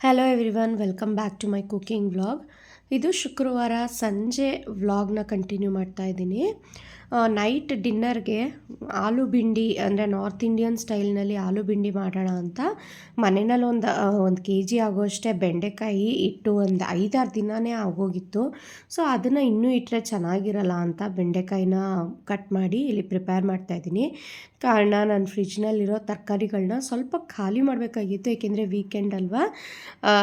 Hello everyone welcome back to my cooking vlog ಇದು ಶುಕ್ರವಾರ ಸಂಜೆ ವ್ಲಾಗ್ನ ಕಂಟಿನ್ಯೂ ಮಾಡ್ತಾ ಇದ್ದೀನಿ. ನೈಟ್ ಡಿನ್ನರ್ಗೆ ಆಲೂ ಬಿಂಡಿ, ಅಂದರೆ ನಾರ್ತ್ ಇಂಡಿಯನ್ ಸ್ಟೈಲ್ನಲ್ಲಿ ಆಲೂ ಬಿಂಡಿ ಮಾಡೋಣ ಅಂತ ಮನೆಯಲ್ಲಿ ಒಂದು ಒಂದು ಕೆ ಜಿ ಆಗೋಷ್ಟೇ ಬೆಂಡೆಕಾಯಿ ಇಟ್ಟು ಒಂದು ಐದಾರು ದಿನವೇ ಆಗೋಗಿತ್ತು. ಸೊ ಅದನ್ನು ಇನ್ನೂ ಇಟ್ಟರೆ ಚೆನ್ನಾಗಿರಲ್ಲ ಅಂತ ಬೆಂಡೆಕಾಯಿನ ಕಟ್ ಮಾಡಿ ಇಲ್ಲಿ ಪ್ರಿಪೇರ್ ಮಾಡ್ತಾಯಿದ್ದೀನಿ ಕಾರಣ ನಾನು ಫ್ರಿಜ್ನಲ್ಲಿರೋ ತರಕಾರಿಗಳನ್ನ ಸ್ವಲ್ಪ ಖಾಲಿ ಮಾಡಬೇಕಾಗಿತ್ತು, ಏಕೆಂದರೆ ವೀಕೆಂಡ್ ಅಲ್ವಾ?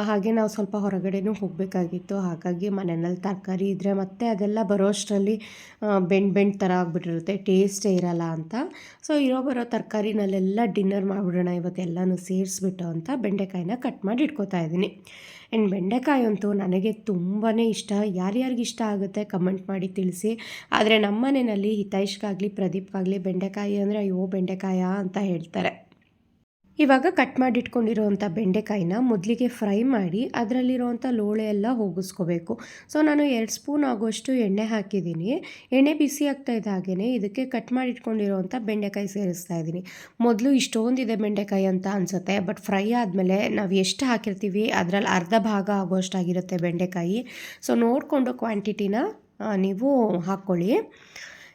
ಹಾಗೆ ನಾವು ಸ್ವಲ್ಪ ಹೊರಗಡೆನೂ ಹೋಗಬೇಕಾಗಿತ್ತು. ಹಾಗಾಗಿ ಮನೆಯಲ್ಲಿ ತರಕಾರಿ ಇದ್ದರೆ ಮತ್ತೆ ಅದೆಲ್ಲ ಬರೋಷ್ಟರಲ್ಲಿ ಬೆಂಡ್ ಬೆಂಡ್ ಥರ ಆಗಿಬಿಟ್ಟಿರುತ್ತೆ ಟೇಸ್ಟೇ ಇರಲ್ಲ ಅಂತ. ಸೊ ಇರೋ ಬರೋ ತರಕಾರಿನಲ್ಲೆಲ್ಲ ಡಿನ್ನರ್ ಮಾಡಿಬಿಡೋಣ, ಇವತ್ತೆಲ್ಲನೂ ಸೇರಿಸ್ಬಿಟ್ಟು ಅಂತ ಬೆಂಡೆಕಾಯಿನ ಕಟ್ ಮಾಡಿ ಇಟ್ಕೋತಾ ಇದ್ದೀನಿ. ಆ್ಯಂಡ್ ಬೆಂಡೆಕಾಯಿ ಅಂತೂ ನನಗೆ ತುಂಬಾ ಇಷ್ಟ. ಯಾರ್ಯಾರಿಗೆ ಇಷ್ಟ ಆಗುತ್ತೆ ಕಮೆಂಟ್ ಮಾಡಿ ತಿಳಿಸಿ. ಆದರೆ ನಮ್ಮ ಮನೆಯಲ್ಲಿ ಹಿತೈಷ್ಗಾಗಲಿ, ಪ್ರದೀಪ್ಗಾಗಲಿ ಬೆಂಡೆಕಾಯಿ ಅಂದರೆ, ಅಯ್ಯೋ, ಬೆಂಡೆಕಾಯ ಅಂತ ಹೇಳ್ತಾರೆ. ಇವಾಗ ಕಟ್ ಮಾಡಿಟ್ಕೊಂಡಿರೋವಂಥ ಬೆಂಡೆಕಾಯಿನ ಮೊದಲಿಗೆ ಫ್ರೈ ಮಾಡಿ ಅದರಲ್ಲಿರೋವಂಥ ಲೋಳೆ ಎಲ್ಲ ಹೋಗಿಸ್ಕೋಬೇಕು. ಸೊ, ನಾನು ಎರಡು ಸ್ಪೂನ್ ಆಗೋಷ್ಟು ಎಣ್ಣೆ ಹಾಕಿದ್ದೀನಿ. ಎಣ್ಣೆ ಬಿಸಿ ಆಗ್ತಾ ಇದ್ದ ಹಾಗೆಯೇ ಇದಕ್ಕೆ ಕಟ್ ಮಾಡಿಟ್ಕೊಂಡಿರೋವಂಥ ಬೆಂಡೆಕಾಯಿ ಸೇರಿಸ್ತಾ ಇದ್ದೀನಿ. ಮೊದಲು ಇಷ್ಟೊಂದಿದೆ ಬೆಂಡೆಕಾಯಿ ಅಂತ ಅನಿಸುತ್ತೆ, ಬಟ್ ಫ್ರೈ ಆದಮೇಲೆ ನಾವು ಎಷ್ಟು ಹಾಕಿರ್ತೀವಿ, ಅದರಲ್ಲಿ ಅರ್ಧ ಭಾಗ ಆಗೋಷ್ಟಾಗಿರುತ್ತೆ ಬೆಂಡೆಕಾಯಿ. ಸೊ, ನೋಡಿಕೊಂಡು ಕ್ವಾಂಟಿಟಿನ ನೀವು ಹಾಕ್ಕೊಳ್ಳಿ.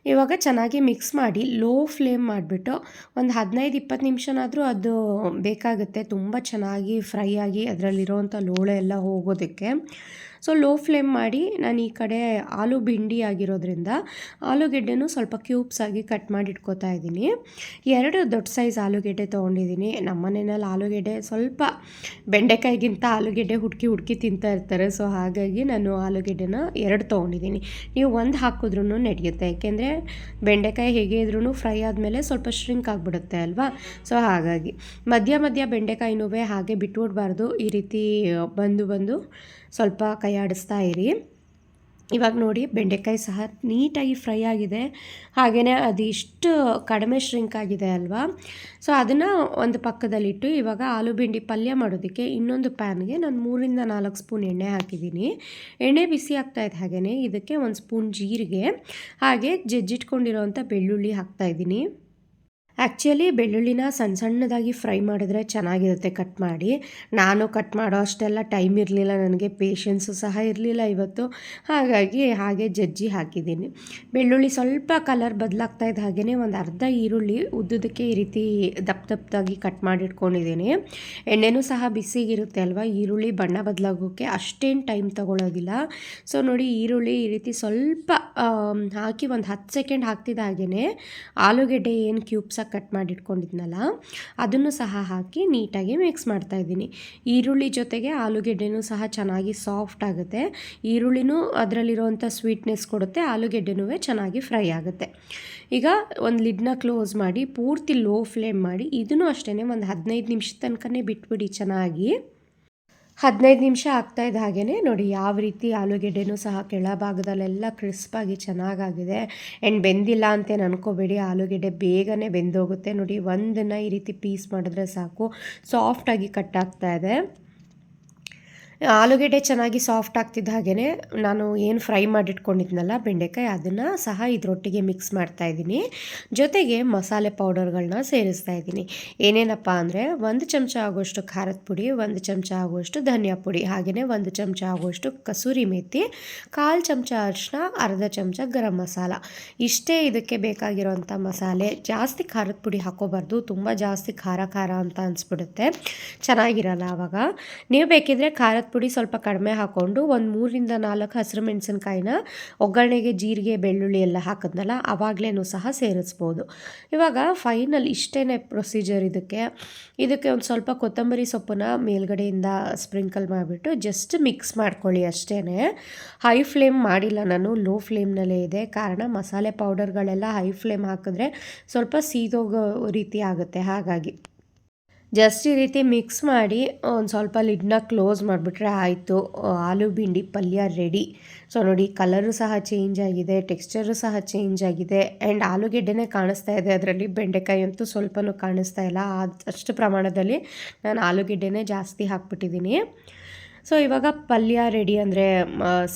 ಇವಾಗ ಚೆನ್ನಾಗಿ ಮಿಕ್ಸ್ ಮಾಡಿ ಲೋ ಫ್ಲೇಮ್ ಮಾಡಿಬಿಟ್ಟು ಒಂದು ಹದಿನೈದು, ಇಪ್ಪತ್ತು ನಿಮಿಷನಾದರೂ ಅದು ಬೇಕಾಗುತ್ತೆ. ತುಂಬ ಚೆನ್ನಾಗಿ ಫ್ರೈ ಆಗಿ ಅದರಲ್ಲಿರೋವಂಥ ಲೋಳೆ ಎಲ್ಲ ಹೋಗೋದಕ್ಕೆ. ಸೊ ಲೋ ಫ್ಲೇಮ್ ಮಾಡಿ ನಾನು ಈ ಕಡೆ ಆಲೂ ಬಿಂಡಿ ಆಗಿರೋದ್ರಿಂದ ಆಲೂಗೆಡ್ಡೆನೂ ಸ್ವಲ್ಪ ಕ್ಯೂಬ್ಸ್ ಆಗಿ ಕಟ್ ಮಾಡಿ ಇಟ್ಕೋತಾ ಇದ್ದೀನಿ. ಎರಡು ದೊಡ್ಡ ಸೈಜ್ ಆಲೂಗೆಡ್ಡೆ ತೊಗೊಂಡಿದ್ದೀನಿ. ನಮ್ಮ ಮನೆಯಲ್ಲಿ ಆಲೂಗೆಡ್ಡೆ ಸ್ವಲ್ಪ ಬೆಂಡೆಕಾಯಿಗಿಂತ ಆಲೂಗೆಡ್ಡೆ ಹುಡುಕಿ ಹುಡುಕಿ ತಿಂತಾ ಇರ್ತಾರೆ. ಸೊ ಹಾಗಾಗಿ ನಾನು ಆಲೂಗೆಡ್ಡೆನ ಎರಡು ತೊಗೊಂಡಿದ್ದೀನಿ. ನೀವು ಒಂದು ಹಾಕಿದ್ರೂ ನಡೆಯುತ್ತೆ. ಯಾಕೆಂದರೆ ಬೆಂಡೆಕಾಯಿ ಹೇಗೆ ಇದ್ರೂ ಫ್ರೈ ಆದಮೇಲೆ ಸ್ವಲ್ಪ ಶ್ರಿಂಕ್ ಆಗಿಬಿಡುತ್ತೆ ಅಲ್ವಾ? ಸೊ ಹಾಗಾಗಿ ಮಧ್ಯ ಮಧ್ಯ ಬೆಂಡೆಕಾಯಿನೂ ಹಾಗೆ ಬಿಟ್ಬಿಡ್ಬಾರ್ದು. ಈ ರೀತಿ ಬಂದು ಬಂದು ಸ್ವಲ್ಪ ಕೈ ಆಡಿಸ್ತಾ ಇರಿ. ಇವಾಗ ನೋಡಿ, ಬೆಂಡೆಕಾಯಿ ಸಹ ನೀಟಾಗಿ ಫ್ರೈ ಆಗಿದೆ. ಹಾಗೆಯೇ ಅದಿಷ್ಟು ಕಡಿಮೆ ಶ್ರಿಂಕ್ ಆಗಿದೆ ಅಲ್ವಾ? ಸೊ ಅದನ್ನು ಒಂದು ಪಕ್ಕದಲ್ಲಿಟ್ಟು ಇವಾಗ ಆಲೂ ಬೆಂಡಿ ಪಲ್ಯ ಮಾಡೋದಕ್ಕೆ ಇನ್ನೊಂದು ಪ್ಯಾನ್ಗೆ ನಾನು ಮೂರಿಂದ ನಾಲ್ಕು ಸ್ಪೂನ್ ಎಣ್ಣೆ ಹಾಕಿದ್ದೀನಿ. ಎಣ್ಣೆ ಬಿಸಿ ಆಗ್ತಾ ಇದೆ ಹಾಗೆಯೇ ಇದಕ್ಕೆ ಒಂದು ಸ್ಪೂನ್ ಜೀರಿಗೆ, ಹಾಗೆ ಜಜ್ಜಿಟ್ಕೊಂಡಿರೋವಂಥ ಬೆಳ್ಳುಳ್ಳಿ ಹಾಕ್ತಾಯಿದ್ದೀನಿ ಆ್ಯಕ್ಚುಲಿ ಬೆಳ್ಳುಳ್ಳಿನ ಸಣ್ಣ ಸಣ್ಣದಾಗಿ ಫ್ರೈ ಮಾಡಿದ್ರೆ ಚೆನ್ನಾಗಿರುತ್ತೆ ಕಟ್ ಮಾಡಿ. ನಾನು ಕಟ್ ಮಾಡೋ ಅಷ್ಟೆಲ್ಲ ಟೈಮ್ ಇರಲಿಲ್ಲ, ನನಗೆ ಪೇಷನ್ಸು ಸಹ ಇರಲಿಲ್ಲ ಇವತ್ತು. ಹಾಗಾಗಿ ಹಾಗೆ ಜಜ್ಜಿ ಹಾಕಿದ್ದೀನಿ. ಬೆಳ್ಳುಳ್ಳಿ ಸ್ವಲ್ಪ ಕಲರ್ ಬದಲಾಗ್ತಾ ಇದ್ದ ಹಾಗೆಯೇ ಒಂದು ಅರ್ಧ ಈರುಳ್ಳಿ ಉದ್ದುದಕ್ಕೆ ಈ ರೀತಿ ದಪ್ಪ ದಪ್ಪದಾಗಿ ಕಟ್ ಮಾಡಿಟ್ಕೊಂಡಿದ್ದೀನಿ ಎಣ್ಣೆನೂ ಸಹ ಬಿಸಿಗಿರುತ್ತೆ ಅಲ್ವಾ? ಈರುಳ್ಳಿ ಬಣ್ಣ ಬದಲಾಗೋಕ್ಕೆ ಅಷ್ಟೇನು ಟೈಮ್ ತೊಗೊಳೋದಿಲ್ಲ. ಸೊ ನೋಡಿ ಈರುಳ್ಳಿ ಈ ರೀತಿ ಸ್ವಲ್ಪ ಹಾಕಿ ಒಂದು ಹತ್ತು ಸೆಕೆಂಡ್ ಹಾಕ್ತಿದ್ದ ಹಾಗೆಯೇ ಆಲೂಗೆಡ್ಡೆ ಏನು ಕ್ಯೂಬ್ಸಾಗಿ ಕಟ್ ಮಾಡಿ ಇಟ್ಕೊಂಡಿದ್ನಲ್ಲ ಅದನ್ನು ಸಹ ಹಾಕಿ ನೀಟಾಗಿ ಮಿಕ್ಸ್ ಮಾಡ್ತಾಯಿದ್ದೀನಿ ಈರುಳ್ಳಿ ಜೊತೆಗೆ ಆಲೂಗೆಡ್ಡೆನೂ ಸಹ ಚೆನ್ನಾಗಿ ಸಾಫ್ಟ್ ಆಗುತ್ತೆ. ಈರುಳ್ಳಿನೂ ಅದರಲ್ಲಿರುವಂಥ ಸ್ವೀಟ್ನೆಸ್ ಕೊಡುತ್ತೆ ಆಲೂಗೆಡ್ಡೆನೂ ಚೆನ್ನಾಗಿ ಫ್ರೈ ಆಗುತ್ತೆ. ಈಗ ಒಂದು ಲಿಡ್ನ ಕ್ಲೋಸ್ ಮಾಡಿ, ಪೂರ್ತಿ ಲೋ ಫ್ಲೇಮ್ ಮಾಡಿ, ಇದನ್ನು ಅಷ್ಟೇ ಒಂದು ಹದಿನೈದು ನಿಮಿಷ ತನಕನೇ ಬಿಟ್ಬಿಡಿ ಚೆನ್ನಾಗಿ. ಹದಿನೈದು ನಿಮಿಷ ಆಗ್ತಾ ಇದ್ದ ಹಾಗೆಯೇ ನೋಡಿ ಯಾವ ರೀತಿ ಆಲೂಗೆಡ್ಡೆನೂ ಸಹ ಕೆಳಭಾಗದಲ್ಲೆಲ್ಲ ಕ್ರಿಸ್ಪಾಗಿ ಚೆನ್ನಾಗಾಗಿದೆ. ಆ್ಯಂಡ್ ಬೆಂದಿಲ್ಲ ಅಂತೇನು ಅನ್ಕೋಬೇಡಿ, ಆಲೂಗೆಡ್ಡೆ ಬೇಗನೆ ಬೆಂದೋಗುತ್ತೆ. ನೋಡಿ ಒಂದನ್ನು ಈ ರೀತಿ ಪೀಸ್ ಮಾಡಿದ್ರೆ ಸಾಕು. ಸಾಫ್ಟಾಗಿ ಕಟ್ ಆಗ್ತಾ ಇದೆ. ಆಲೂಗೆಡ್ಡೆ ಚೆನ್ನಾಗಿ ಸಾಫ್ಟ್ ಆಗ್ತಿದ್ದ ಹಾಗೆಯೇ ನಾನು ಏನು ಫ್ರೈ ಮಾಡಿಟ್ಕೊಂಡಿದ್ನಲ್ಲ ಬೆಂಡೆಕಾಯಿ, ಅದನ್ನು ಸಹ ಇದರೊಟ್ಟಿಗೆ ಮಿಕ್ಸ್ ಮಾಡ್ತಾ ಇದ್ದೀನಿ. ಜೊತೆಗೆ ಮಸಾಲೆ ಪೌಡರ್ಗಳನ್ನ ಸೇರಿಸ್ತಾ ಇದ್ದೀನಿ. ಏನೇನಪ್ಪ ಅಂದರೆ ಒಂದು ಚಮಚ ಆಗುವಷ್ಟು ಖಾರದ ಪುಡಿ, ಒಂದು ಚಮಚ ಆಗುವಷ್ಟು ಧನಿಯಾ ಪುಡಿ ಹಾಗೆಯೇ ಒಂದು ಚಮಚ ಆಗುವಷ್ಟು ಕಸೂರಿ ಮೇಥಿ ಕಾಲು ಚಮಚ ಅರಿಶಿನ ಅರ್ಧ ಚಮಚ ಗರಂ ಮಸಾಲ. ಇಷ್ಟೇ ಇದಕ್ಕೆ ಬೇಕಾಗಿರೋಂಥ ಮಸಾಲೆ. ಜಾಸ್ತಿ ಖಾರದ ಪುಡಿ ಹಾಕೋಬಾರ್ದು. ತುಂಬ ಜಾಸ್ತಿ ಖಾರ ಖಾರ ಅಂತ ಅನಿಸ್ಬಿಡುತ್ತೆ. ಚೆನ್ನಾಗಿರಲ್ಲ ಆವಾಗ ನೀವು ಬೇಕಿದ್ರೆ ಖಾರದ ಪುಡಿ ಸ್ವಲ್ಪ ಕಡಿಮೆ ಹಾಕ್ಕೊಂಡು ಒಂದು ಮೂರಿಂದ ನಾಲ್ಕು ಹಸಿರು ಮೆಣಸಿನ್ಕಾಯಿನ ಒಗ್ಗರಣೆಗೆ, ಜೀರಿಗೆ, ಬೆಳ್ಳುಳ್ಳಿ ಎಲ್ಲ ಹಾಕಿದ್ನಲ್ಲ ಆವಾಗಲೇನೂ ಸಹ ಸೇರಿಸ್ಬೋದು. ಇವಾಗ ಫೈನಲ್ ಇಷ್ಟೇ ಪ್ರೊಸೀಜರ್ ಇದಕ್ಕೆ. ಇದಕ್ಕೆ ಒಂದು ಸ್ವಲ್ಪ ಕೊತ್ತಂಬರಿ ಸೊಪ್ಪನ್ನ ಮೇಲ್ಗಡೆಯಿಂದ ಸ್ಪ್ರಿಂಕಲ್ ಮಾಡಿಬಿಟ್ಟು ಜಸ್ಟ್ ಮಿಕ್ಸ್ ಮಾಡ್ಕೊಳ್ಳಿ ಅಷ್ಟೇ ಹೈ ಫ್ಲೇಮ್ ಮಾಡಿಲ್ಲ ನಾನು ಲೋ ಫ್ಲೇಮ್ನಲ್ಲೇ ಇದೆ. ಕಾರಣ ಮಸಾಲೆ ಪೌಡರ್ಗಳೆಲ್ಲ ಹೈ ಫ್ಲೇಮ್ ಹಾಕಿದ್ರೆ ಸ್ವಲ್ಪ ಸೀದೋಗೋ ರೀತಿ ಆಗುತ್ತೆ ಹಾಗಾಗಿ. ಜಸ್ಟ್ ಈ ರೀತಿ ಮಿಕ್ಸ್ ಮಾಡಿ, ಒಂದು ಸ್ವಲ್ಪ ಲಿಡ್ನ ಕ್ಲೋಸ್ ಮಾಡಿಬಿಟ್ರೆ ಆಯಿತು. ಆಲೂ ಬಿಂಡಿ ಪಲ್ಯ ರೆಡಿ ಸೊ ನೋಡಿ ಕಲರು ಸಹ ಚೇಂಜ್ ಆಗಿದೆ ಟೆಕ್ಸ್ಚರು ಸಹ ಚೇಂಜ್ ಆಗಿದೆ ಆ್ಯಂಡ್ ಆಲೂಗೆಡ್ಡೆನೇ ಕಾಣಿಸ್ತಾ ಇದೆ ಅದರಲ್ಲಿ. ಬೆಂಡೆಕಾಯಿ ಅಂತೂ ಸ್ವಲ್ಪನೂ ಕಾಣಿಸ್ತಾ ಇಲ್ಲ. ಅಷ್ಟು ಪ್ರಮಾಣದಲ್ಲಿ ನಾನು ಆಲೂಗೆಡ್ಡೆನೇ ಜಾಸ್ತಿ ಹಾಕ್ಬಿಟ್ಟಿದ್ದೀನಿ ಸೊ ಇವಾಗ ಪಲ್ಯ ರೆಡಿ ಅಂದರೆ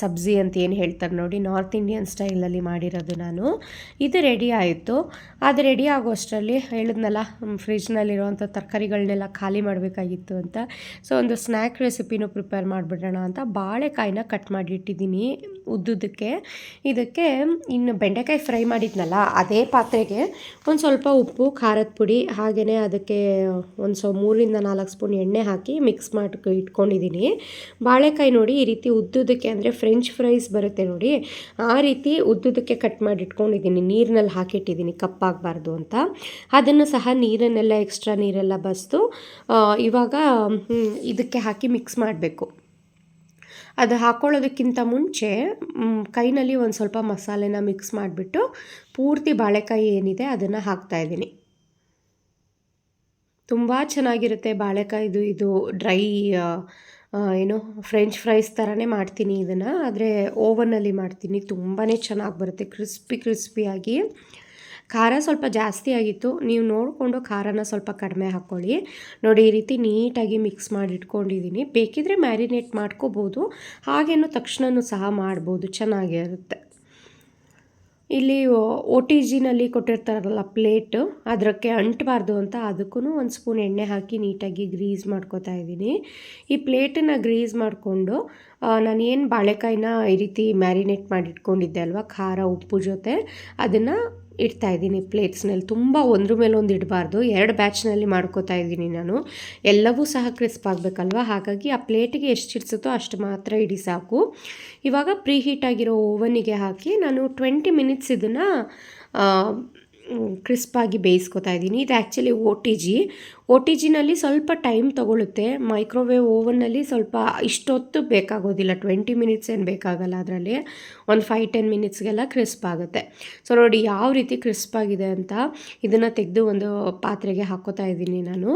ಸಬ್ಜಿ ಅಂತ ಏನು ಹೇಳ್ತಾರೆ ನೋಡಿ ನಾರ್ತ್ ಇಂಡಿಯನ್ ಸ್ಟೈಲಲ್ಲಿ ಮಾಡಿರೋದು ನಾನು. ಇದು ರೆಡಿ ಆಯಿತು. ಅದು ರೆಡಿ ಆಗೋ ಅಷ್ಟರಲ್ಲಿ ಹೇಳಿದ್ನಲ್ಲ ಫ್ರಿಜ್ನಲ್ಲಿರುವಂಥ ತರಕಾರಿಗಳನ್ನೆಲ್ಲ ಖಾಲಿ ಮಾಡಬೇಕಾಗಿತ್ತು ಅಂತ. ಸೊ ಒಂದು ಸ್ನ್ಯಾಕ್ ರೆಸಿಪಿನೂ ಪ್ರಿಪೇರ್ ಮಾಡಿಬಿಡೋಣ ಅಂತ ಬಾಳೆಕಾಯಿನ ಕಟ್ ಮಾಡಿಟ್ಟಿದ್ದೀನಿ ಉದ್ದುದಕ್ಕೆ ಇದಕ್ಕೆ, ಇನ್ನು ಬೆಂಡೆಕಾಯಿ ಫ್ರೈ ಮಾಡಿದ್ನಲ್ಲ, ಅದೇ ಪಾತ್ರೆಗೆ ಒಂದು ಸ್ವಲ್ಪ ಉಪ್ಪು, ಖಾರದ ಪುಡಿ ಹಾಗೆಯೇ ಅದಕ್ಕೆ ಒಂದು ಸೊ ಮೂರಿಂದ ನಾಲ್ಕು ಸ್ಪೂನ್ ಎಣ್ಣೆ ಹಾಕಿ ಮಿಕ್ಸ್ ಮಾಡಿ ಇಟ್ಕೊಂಡಿದ್ದೀನಿ. ಬಾಳೆಕಾಯಿ ನೋಡಿ ಈ ರೀತಿ ಉದ್ದುದಕ್ಕೆ ಅಂದರೆ ಫ್ರೆಂಚ್ ಫ್ರೈಸ್ ಬರುತ್ತೆ ನೋಡಿ. ಆ ರೀತಿ ಉದ್ದುದಕ್ಕೆ ಕಟ್ ಮಾಡಿ ಇಟ್ಕೊಂಡಿದ್ದೀನಿ. ನೀರಿನಲ್ಲಿ ಹಾಕಿಟ್ಟಿದ್ದೀನಿ. ಕಪ್ಪಾಗಬಾರ್ದು ಅಂತ. ಅದನ್ನು ಸಹ ನೀರನ್ನೆಲ್ಲ ಎಕ್ಸ್ಟ್ರಾ ನೀರೆಲ್ಲ ಬಸ್ತು. ಇವಾಗ ಇದಕ್ಕೆ ಹಾಕಿ ಮಿಕ್ಸ್ ಮಾಡಬೇಕು. ಅದು ಹಾಕ್ಕೊಳ್ಳೋದಕ್ಕಿಂತ ಮುಂಚೆ ಕೈನಲ್ಲಿ ಒಂದು ಸ್ವಲ್ಪ ಮಸಾಲೆನ ಮಿಕ್ಸ್ ಮಾಡಿಬಿಟ್ಟು ಪೂರ್ತಿ ಬಾಳೆಕಾಯಿ ಏನಿದೆ ಅದನ್ನು ಹಾಕ್ತಾಯಿದ್ದೀನಿ ತುಂಬ ಚೆನ್ನಾಗಿರುತ್ತೆ ಬಾಳೆಕಾಯಿದು ಇದು ಡ್ರೈ ಏನು ಫ್ರೆಂಚ್ ಫ್ರೈಸ್ ಥರನೇ ಮಾಡ್ತೀನಿ ಇದನ್ನು, ಆದರೆ ಓವನಲ್ಲಿ ಮಾಡ್ತೀನಿ. ತುಂಬಾ ಚೆನ್ನಾಗಿ ಬರುತ್ತೆ. ಕ್ರಿಸ್ಪಿ ಕ್ರಿಸ್ಪಿಯಾಗಿ ಖಾರ ಸ್ವಲ್ಪ ಜಾಸ್ತಿ ಆಗಿತ್ತು. ನೀವು ನೋಡಿಕೊಂಡು ಖಾರನ ಸ್ವಲ್ಪ ಕಡಿಮೆ ಹಾಕ್ಕೊಳ್ಳಿ ನೋಡಿ, ಈ ರೀತಿ ನೀಟಾಗಿ ಮಿಕ್ಸ್ ಮಾಡಿ ಇಟ್ಕೊಂಡಿದ್ದೀನಿ ಬೇಕಿದ್ರೆ ಮ್ಯಾರಿನೇಟ್ ಮಾಡ್ಕೋಬೋದು. ಹಾಗೇನು ತಕ್ಷಣವೂ ಸಹ ಮಾಡ್ಬೋದು. ಚೆನ್ನಾಗಿರುತ್ತೆ. ಇಲ್ಲಿ ಒ ಟಿ ಜಿನಲ್ಲಿ ಕೊಟ್ಟಿರ್ತಾರಲ್ಲ ಪ್ಲೇಟು ಅದಕ್ಕೆ ಅಂಟಬಾರ್ದು ಅಂತ ಅದಕ್ಕೂ ಒಂದು ಸ್ಪೂನ್ ಎಣ್ಣೆ ಹಾಕಿ ನೀಟಾಗಿ ಗ್ರೀಸ್ ಮಾಡ್ಕೋತಾ ಇದ್ದೀನಿ. ಈ ಪ್ಲೇಟನ್ನು ಗ್ರೀಸ್ ಮಾಡಿಕೊಂಡು ನಾನು ಏನು ಬಾಳೆಕಾಯಿನ ಈ ರೀತಿ ಮ್ಯಾರಿನೇಟ್ ಮಾಡಿಟ್ಕೊಂಡಿದ್ದೆ ಅಲ್ವಾ, ಖಾರ ಉಪ್ಪು ಜೊತೆ, ಅದನ್ನು ಇಡ್ತಾ ಇದ್ದೀನಿ ಪ್ಲೇಟ್ಸ್ನಲ್ಲಿ ತುಂಬ ಒಂದ್ರ ಮೇಲೆ ಒಂದು ಇಡಬಾರ್ದು. ಎರಡು ಬ್ಯಾಚ್ನಲ್ಲಿ ಮಾಡ್ಕೋತಾ ಇದ್ದೀನಿ ನಾನು. ಎಲ್ಲವೂ ಸಹ ಕ್ರಿಸ್ಪ್ ಆಗಬೇಕಲ್ವ? ಹಾಗಾಗಿ ಆ ಪ್ಲೇಟಿಗೆ ಎಷ್ಟು ಇಡ್ಸುತ್ತೋ ಅಷ್ಟು ಮಾತ್ರ ಇಡಿ ಸಾಕು. ಇವಾಗ ಪ್ರೀ ಆಗಿರೋ ಓವನಿಗೆ ಹಾಕಿ ನಾನು ಟ್ವೆಂಟಿ ಮಿನಿಟ್ಸ್ ಇದನ್ನು ಕ್ರಿಸ್ಪಾಗಿ ಬೇಯಿಸ್ಕೊತಾ ಇದ್ದೀನಿ. ಇದು actually O T G. O T ಜಿನಲ್ಲಿ ಸ್ವಲ್ಪ ಟೈಮ್ ತೊಗೊಳುತ್ತೆ. ಮೈಕ್ರೋವೇವ್ ಓವನ್ನಲ್ಲಿ ಸ್ವಲ್ಪ ಇಷ್ಟೊತ್ತು ಬೇಕಾಗೋದಿಲ್ಲ. ಟ್ವೆಂಟಿ ಮಿನಿಟ್ಸ್ ಏನು ಬೇಕಾಗಲ್ಲ ಅದರಲ್ಲಿ. ಒಂದು ಫೈವ್ ಟೆನ್ ಮಿನಿಟ್ಸ್ಗೆಲ್ಲ ಕ್ರಿಸ್ಪ್ ಆಗುತ್ತೆ. ಸೊ ನೋಡಿ ಯಾವ ರೀತಿ ಕ್ರಿಸ್ಪ್ ಆಗಿದೆ ಅಂತ ಇದನ್ನು ತೆಗೆದು ಒಂದು ಪಾತ್ರೆಗೆ ಹಾಕೋತಾ ಇದ್ದೀನಿ ನಾನು.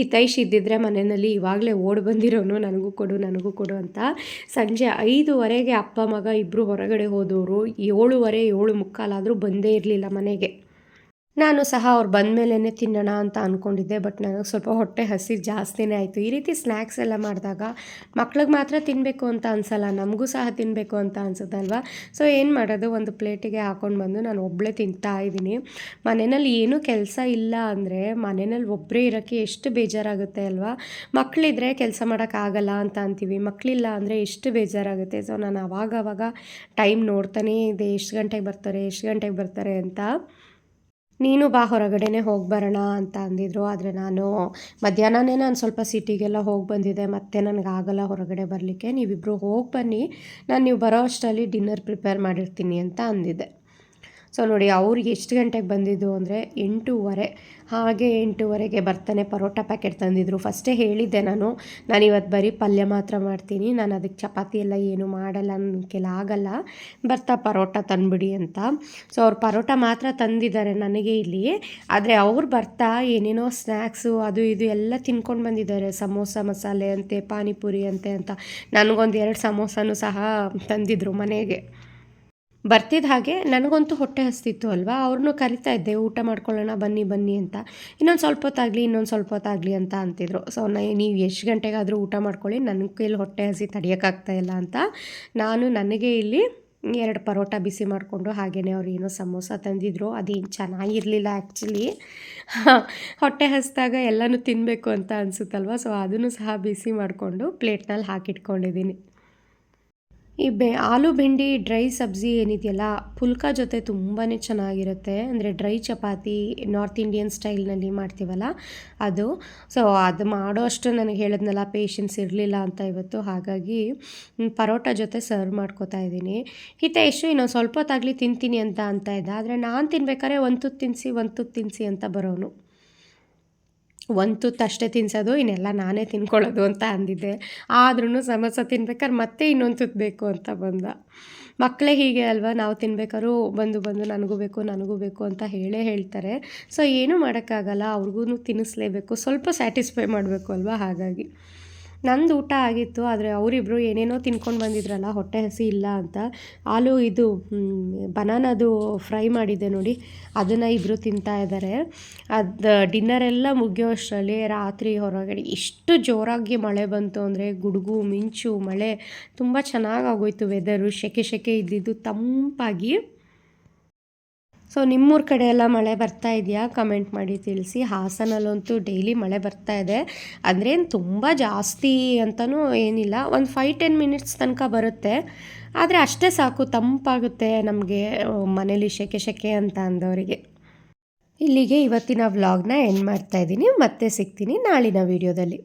ಹಿತೈಷ್ ಇದ್ದಿದ್ರೆ ಮನೆಯಲ್ಲಿ ಇವಾಗಲೇ ಓಡಿ ಬಂದಿರೋನು, ನನಗೂ ಕೊಡು ನನಗೂ ಕೊಡು ಅಂತ. ಸಂಜೆ ಐದುವರೆಗೆ ಅಪ್ಪ, ಮಗ ಇಬ್ಬರು ಹೊರಗಡೆ ಹೋದವರು ಏಳುವರೆ, ಏಳು ಮುಕ್ಕಾಲಾದರೂ ಬಂದೇ ಇರಲಿಲ್ಲ ಮನೆಗೆ. ನಾನು ಸಹ ಅವ್ರು ಬಂದ ಮೇಲೇ ತಿನ್ನೋಣ ಅಂತ ಅಂದ್ಕೊಂಡಿದ್ದೆ ಬಟ್ ನನಗೆ ಸ್ವಲ್ಪ ಹೊಟ್ಟೆ ಹಸಿ ಜಾಸ್ತಿನೇ ಆಯಿತು. ಈ ರೀತಿ ಸ್ನ್ಯಾಕ್ಸ್ ಎಲ್ಲ ಮಾಡಿದಾಗ ಮಕ್ಳಿಗೆ ಮಾತ್ರ ತಿನ್ನಬೇಕು ಅಂತ ಅನ್ಸಲ್ಲ, ನಮಗೂ ಸಹ ತಿನ್ನಬೇಕು ಅಂತ ಅನ್ಸುತ್ತಲ್ವ? ಸೊ, ಏನು ಮಾಡೋದು? ಒಂದು ಪ್ಲೇಟಿಗೆ ಹಾಕೊಂಡು ಬಂದು ನಾನು ಒಬ್ಬಳೇ ತಿಂತಾ ಇದ್ದೀನಿ. ಮನೆಯಲ್ಲಿ ಏನೂ ಕೆಲಸ ಇಲ್ಲ ಅಂದರೆ ಮನೆಯಲ್ಲಿ ಒಬ್ಬರೇ ಇರೋಕ್ಕೆ ಎಷ್ಟು ಬೇಜಾರಾಗುತ್ತೆ ಅಲ್ವಾ? ಮಕ್ಕಳಿದ್ರೆ ಕೆಲಸ ಮಾಡೋಕ್ಕಾಗಲ್ಲ ಅಂತ ಅಂತೀವಿ. ಮಕ್ಕಳಿಲ್ಲ ಅಂದರೆ ಎಷ್ಟು ಬೇಜಾರಾಗುತ್ತೆ? ಸೊ, ನಾನು ಆವಾಗ ಆವಾಗ ಟೈಮ್ ನೋಡ್ತಾನೇ ಇದೆ ಎಷ್ಟು ಗಂಟೆಗೆ ಬರ್ತಾರೆ? ಎಷ್ಟು ಗಂಟೆಗೆ ಬರ್ತಾರೆ ಅಂತ. ನೀನು ಬಾ ಹೊರಗಡೆನೇ ಹೋಗಿ ಬರೋಣ ಅಂತ ಅಂದಿದ್ರು. ಆದರೆ ನಾನು ಮಧ್ಯಾಹ್ನನೇ ನಾನು ಸ್ವಲ್ಪ ಸಿಟಿಗೆಲ್ಲ ಹೋಗಿ ಬಂದಿದ್ದೆ. ಮತ್ತೆ ನನಗಾಗಲ್ಲ ಹೊರಗಡೆ ಬರಲಿಕ್ಕೆ. ನೀವಿಬ್ಬರು ಹೋಗಿ ಬನ್ನಿ. ನಾನು ನೀವು ಬರೋ ಅಷ್ಟರಲ್ಲಿ ಡಿನ್ನರ್ ಪ್ರಿಪೇರ್ ಮಾಡಿರ್ತೀನಿ ಅಂತ ಅಂದಿದ್ದೆ. ಸೊ ನೋಡಿ, ಅವ್ರಿಗೆ ಎಷ್ಟು ಗಂಟೆಗೆ ಬಂದಿದ್ದು ಅಂದರೆ ಎಂಟೂವರೆ. ಹಾಗೆ ಎಂಟೂವರೆಗೆ ಬರ್ತಾನೆ ಪರೋಟ ಪ್ಯಾಕೆಟ್ ತಂದಿದ್ರು. ಫಸ್ಟೇ ಹೇಳಿದ್ದೆ ನಾನು ನಾನು ಇವತ್ತು ಬರೀ ಪಲ್ಯ ಮಾತ್ರ ಮಾಡ್ತೀನಿ, ನಾನು ಅದಕ್ಕೆ ಚಪಾತಿ ಎಲ್ಲ ಏನು ಮಾಡಲ್ಲ ಕೆಲ ಆಗಲ್ಲ. ಬರ್ತಾ ಪರೋಟ ತಂದುಬಿಡಿ ಅಂತ. ಸೊ ಅವ್ರು ಪರೋಟ ಮಾತ್ರ ತಂದಿದ್ದಾರೆ ನನಗೆ ಇಲ್ಲಿ. ಆದರೆ ಅವ್ರು ಬರ್ತಾ ಏನೇನೋ ಸ್ನ್ಯಾಕ್ಸು ಅದು ಇದು ಎಲ್ಲ ತಿನ್ಕೊಂಡು ಬಂದಿದ್ದಾರೆ. ಸಮೋಸ, ಮಸಾಲೆ ಅಂತೆ, ಪಾನಿಪುರಿ ಅಂತೆ ಅಂತ. ನನಗೊಂದು ಎರಡು ಸಮೋಸನೂ ಸಹ ತಂದಿದ್ರು ಮನೆಗೆ. ಬರ್ತಿದ್ದ ಹಾಗೆ ನನಗಂತೂ ಹೊಟ್ಟೆ ಹಸ್ತಿತ್ತು ಅಲ್ವಾ? ಅವ್ರನ್ನೂ ಕರಿತಾ ಇದ್ದೆ, ಊಟ ಮಾಡ್ಕೊಳ್ಳೋಣ, ಬನ್ನಿ ಬನ್ನಿ ಅಂತ. ಇನ್ನೊಂದು ಸ್ವಲ್ಪ ಹೊತ್ತಾಗಲಿ, ಇನ್ನೊಂದು ಸ್ವಲ್ಪ ಹೊತ್ತಾಗಲಿ ಅಂತ ಅಂತಿದ್ರು. ಸೊ ನಾ, ನೀವು ಎಷ್ಟು ಗಂಟೆಗಾದರೂ ಊಟ ಮಾಡ್ಕೊಳ್ಳಿ ನನ್ನ ಕೈಲಿ ಹೊಟ್ಟೆ ಹಸಿ ತಡೆಯೋಕ್ಕಾಗ್ತಾ ಇಲ್ಲ ಅಂತ. ನಾನು ನನಗೆ ಇಲ್ಲಿ ಎರಡು ಪರೋಟ ಬಿಸಿ ಮಾಡಿಕೊಂಡು ಹಾಗೆಯೇ ಅವ್ರು ಏನೋ ಸಮೋಸ ತಂದಿದ್ರು. ಅದೇನು ಚೆನ್ನಾಗಿರಲಿಲ್ಲ ಆ್ಯಕ್ಚುಲಿ ಹೊಟ್ಟೆ ಹಸಿದಾಗ ಎಲ್ಲನೂ ತಿನ್ನಬೇಕು ಅಂತ ಅನಿಸುತ್ತಲ್ವ? ಸೊ ಅದನ್ನು ಸಹ ಬಿಸಿ ಮಾಡಿಕೊಂಡು ಪ್ಲೇಟ್ನಲ್ಲಿ ಹಾಕಿಟ್ಕೊಂಡಿದ್ದೀನಿ. ಈ ಬೆ, ಆಲೂ ಬೆಂಡಿ ಡ್ರೈ ಸಬ್ಜಿ ಏನಿದೆಯಲ್ಲ, ಪುಲ್ಕ ಜೊತೆ ತುಂಬಾ ಚೆನ್ನಾಗಿರುತ್ತೆ. ಅಂದರೆ ಡ್ರೈ ಚಪಾತಿ ನಾರ್ತ್ ಇಂಡಿಯನ್ ಸ್ಟೈಲ್ನಲ್ಲಿ ಮಾಡ್ತೀವಲ್ಲ ಅದು. ಸೊ, ಅದು ಮಾಡೋ ಅಷ್ಟು ನನಗೆ ಹೇಳಿದ್ನಲ್ಲ, ಪೇಷನ್ಸ್ ಇರಲಿಲ್ಲ ಅಂತ ಇವತ್ತು. ಹಾಗಾಗಿ ಪರೋಟ ಜೊತೆ ಸರ್ವ್ ಮಾಡ್ಕೋತಾ ಇದ್ದೀನಿ. ಹಿತೇಶು, ಇನ್ನೊಂದು ಸ್ವಲ್ಪ ಹೊತ್ತಾಗಲಿ ತಿಂತೀನಿ ಅಂತ ಅಂತ ಇದ್ದ. ಆದರೆ ನಾನು ತಿನ್ಬೇಕಾದ್ರೆ ಒಂದು ತುತ್ತು ತಿನ್ನಿಸಿ ಒಂದು ತುತ್ತು ತಿನ್ನಿಸಿ ಅಂತ ಬರೋನು. ಒಂದು ತುತ್ತು ಅಷ್ಟೇ ತಿನ್ಸೋದು, ಇನ್ನೆಲ್ಲ ನಾನೇ ತಿನ್ಕೊಳ್ಳೋದು ಅಂತ ಅಂದಿದ್ದೆ. ಆದ್ರೂ ಸಮೋಸ ತಿನ್ಬೇಕಾದ್ರೆ ಮತ್ತೆ ಇನ್ನೊಂದು ತುತ್ತು ಬೇಕು ಅಂತ ಬಂದ. ಮಕ್ಕಳೇ ಹೀಗೆ ಅಲ್ವಾ, ನಾವು ತಿನ್ಬೇಕಾದ್ರೂ ಬಂದು ಬಂದು ನನಗೂ ಬೇಕು ನನಗೂ ಬೇಕು ಅಂತ ಹೇಳೇ ಹೇಳ್ತಾರೆ. ಸೊ ಏನೂ ಮಾಡೋಕ್ಕಾಗಲ್ಲ ಅವ್ರಿಗೂ ತಿನ್ನಿಸ್ಲೇಬೇಕು, ಸ್ವಲ್ಪ ಸ್ಯಾಟಿಸ್ಫೈ ಮಾಡಬೇಕು ಅಲ್ವಾ ಹಾಗಾಗಿ. ನಂದು ಊಟ ಆಗಿತ್ತು, ಆದರೆ ಅವರಿಬ್ಬರು ಏನೇನೋ ತಿನ್ಕೊಂಡು ಬಂದಿದ್ರಲ್ಲ, ಹೊಟ್ಟೆ ಹಸಿ ಇಲ್ಲ ಅಂತ. ಆಲೂ ಇದು ಬನಾನದು ಫ್ರೈ ಮಾಡಿದ್ದೆ ನೋಡಿ, ಅದನ್ನು ಇಬ್ಬರು ತಿಂತಾ ಇದ್ದಾರೆ ಅದು ಡಿನ್ನರ್ ಎಲ್ಲ ಮುಗಿಯೋ ಅಷ್ಟರಲ್ಲಿ ರಾತ್ರಿ ಹೊರಗಡೆ ಎಷ್ಟು ಜೋರಾಗಿ ಮಳೆ ಬಂತು ಅಂದರೆ ಗುಡುಗು, ಮಿಂಚು, ಮಳೆ, ತುಂಬ ಚೆನ್ನಾಗಿ ಆಗೋಯ್ತು ವೆದರು ಸೆಕೆ ಶೆಕೆ ಇದ್ದಿದ್ದು ತಂಪಾಗಿ. ಸೊ ನಿಮ್ಮೂರ ಕಡೆ ಎಲ್ಲ ಮಳೆ ಬರ್ತಾ ಇದೆಯಾ? ಕಮೆಂಟ್ ಮಾಡಿ ತಿಳಿಸಿ. ಹಾಸನಲ್ಲಂತೂ ಡೈಲಿ ಮಳೆ ಬರ್ತಾ ಇದೆ. ಅಂದ್ರೇನು ತುಂಬ ಜಾಸ್ತಿ ಅಂತಲೂ ಏನಿಲ್ಲ. ಒಂದು ಫೈವ್ ಟೆನ್ ಮಿನಿಟ್ಸ್ ತನಕ ಬರುತ್ತೆ. ಆದರೆ ಅಷ್ಟೇ ಸಾಕು, ತಂಪಾಗುತ್ತೆ ನಮಗೆ ಮನೇಲಿ ಶೆಕೆ ಶೆಕೆ ಅಂತ ಅಂದವರಿಗೆ ಇಲ್ಲಿಗೆ ಇವತ್ತಿನ ವ್ಲಾಗ್ನ ಎಂಡ್ ಮಾಡ್ತಾ ಇದ್ದೀನಿ. ಮತ್ತೆ ಸಿಗ್ತೀನಿ ನಾಳಿನ ವೀಡಿಯೋದಲ್ಲಿ